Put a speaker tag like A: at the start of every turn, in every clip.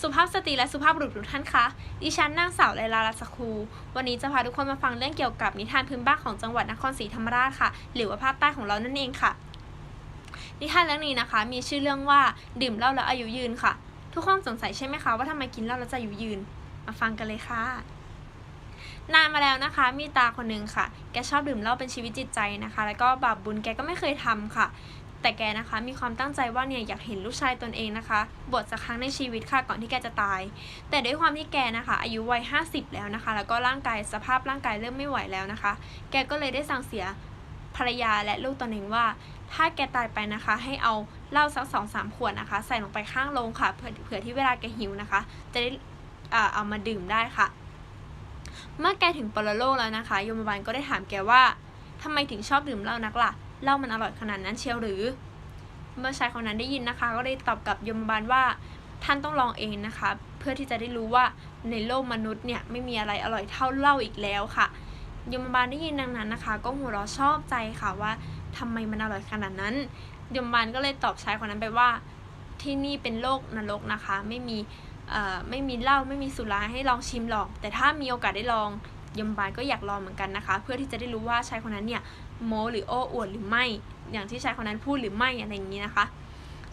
A: สุภาพสตรีและสุภาพบุรุษทุกท่านคะ ดิฉันนางสาวไลลาลัสคู วันนี้จะพาทุกคนมาฟังเรื่องเกี่ยวกับนิทานพื้นบ้านของจังหวัดนครศรีธรรมราชค่ะ หรือว่าภาคใต้ของเรานั่นเองค่ะ นิทานเรื่องนี้นะคะ มีชื่อเรื่องว่าดื่มเหล้าแล้วอายุยืนค่ะ ทุกคนสงสัยใช่ไหมคะว่าทำไมกินเหล้าแล้วจะอายุยืน มาฟังกันเลยค่ะ นานมาแล้วนะคะ มีตาคนหนึ่งค่ะ แกชอบดื่มเหล้าเป็นชีวิตจิตใจนะคะ แล้วก็บาปบุญแกก็ไม่เคยทำค่ะ แต่แกนะคะมีความตั้งใจว่าเนี่ยอยากเห็นลูกชายตนเองนะคะบวชสักครั้งในชีวิตค่ะก่อนที่แกจะตาย แต่ด้วยความที่แกนะคะ อายุวัย50 แล้วนะคะ แล้วก็ร่างกายสภาพร่างกายเริ่มไม่ไหวแล้วนะคะ แกก็เลยได้สั่งเสียภรรยาและลูกตนเองว่า ถ้าแกตายไปนะคะ ให้เอาเหล้าสักสองสามขวดนะคะ ใส่ลงไปข้างโรงค่ะเผื่อเผื่อที่เวลาแกหิวนะคะ จะได้อ่าเอามาดื่มได้ค่ะ เมื่อแกถึงปรโลกแล้วนะคะโยมบาลก็ได้ถามแกว่าทำไมถึงชอบดื่มเหล้านักล่ะ เหล้ามันอร่อยขนาดนั้นเชียวหรือ เมื่อชายคนนั้นได้ยินนะคะ ก็ได้ตอบกับยมบาลว่าท่านต้องลองเองนะคะ เพื่อที่จะได้รู้ว่าในโลกมนุษย์เนี่ยไม่มีอะไรอร่อยเท่าเหล้าอีกแล้วค่ะ ยมบาลได้ยินดังนั้นนะคะ ก็หัวเราะชอบใจค่ะว่าทำไมมันอร่อยขนาดนั้น ยมบาลก็เลยตอบชายคนนั้นไปว่าที่นี่เป็นโลกนรกนะคะ ไม่มีไม่มีเหล้าไม่มีสุราให้ลองชิมหรอก แต่ถ้ามีโอกาสได้ลอง ยมบาลก็อยากลองเหมือนกันนะคะ เพื่อที่จะได้รู้ว่าชายคนนั้นเนี่ยโมหรือโอ้อวดหรือไม่ อย่างที่ชายคนนั้นพูดหรือไม่อะไรอย่างนี้นะคะ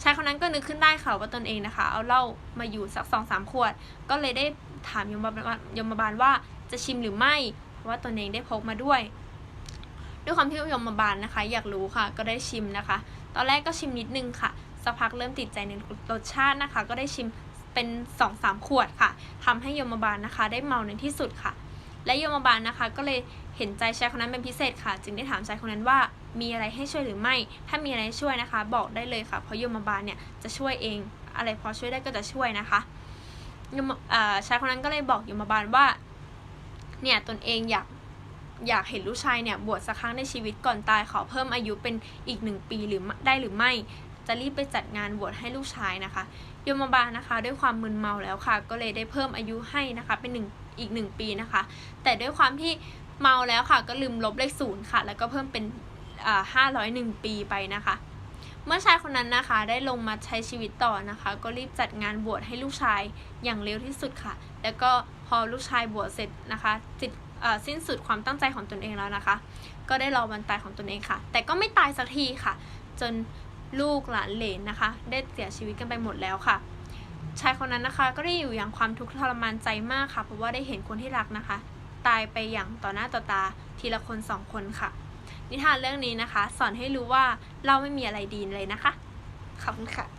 A: ชายคนนั้นก็นึกขึ้นได้ค่ะว่าตนเองนะคะ เอาเหล้ามาอยู่สักสองสามขวด ก็เลยได้ถามยมบาลยมบาลว่าจะชิมหรือไม่ว่าตนเองได้พกมาด้วย ด้วยความที่ยมบาลนะคะ อยากรู้ค่ะก็ได้ชิมนะคะ ตอนแรกก็ชิมนิดนึงค่ะสักพักเริ่มติดใจในรสชาตินะคะ ก็ได้ชิมเป็นสองสามขวดค่ะทำให้ยมบาลนะคะ ได้เมาในที่สุดค่ะ และยมบาลนะคะ ก็เลยเห็นใจชายคนนั้นเป็นพิเศษค่ะ จึงได้ถามชายคนนั้นว่ามีอะไรให้ช่วยหรือไม่ ถ้ามีอะไรช่วยนะคะ บอกได้เลยค่ะ เพราะยมบาลเนี่ยจะช่วยเอง อะไรพอช่วยได้ก็จะช่วยนะคะยมชายคนนั้นก็เลยบอกยมบาลว่า เนี่ยตนเองอยากอยากเห็นลูกชายเนี่ยบวชสักครั้งในชีวิตก่อนตายขอเพิ่มอายุเป็นอีกหนึ่งปีหรือได้หรือไม่ จะรีบไปจัดงานบวชให้ลูกชายนะคะยมบาลนะคะ ด้วยความมึนเมาแล้วค่ะ ก็เลยได้เพิ่มอายุให้นะคะเป็นหนึ่ง อีกหนึ่งปีนะคะ แต่ด้วยความที่เมาแล้วค่ะ ก็ลืมลบเลขศูนย์ค่ะ แล้วก็เพิ่มเป็นห้าร้อยหนึ่งปีไปนะคะ เมื่อชายคนนั้นนะคะ ได้ลงมาใช้ชีวิตต่อนะคะ ก็รีบจัดงานบวชให้ลูกชายอย่างเร็วที่สุดค่ะ แล้วก็พอลูกชายบวชเสร็จนะคะจิตสิ้นสุดความตั้งใจของตนเองแล้วนะคะ ก็ได้รอวันตายของตนเองค่ะ แต่ก็ไม่ตายสักทีค่ะ จนลูกหลานเหลนนะคะ ได้เสียชีวิตกันไปหมดแล้วค่ะ ชายคนนั้นนะคะ ก็ได้อยู่อย่างความทุกข์ทรมานใจมากค่ะ เพราะว่าได้เห็นคนที่รักนะคะ ตายไปอย่างต่อหน้าต่อตาทีละคนสองคนค่ะ นิทานเรื่องนี้นะคะ สอนให้รู้ว่าเราไม่มีอะไรดีเลยนะคะขอบคุณค่ะ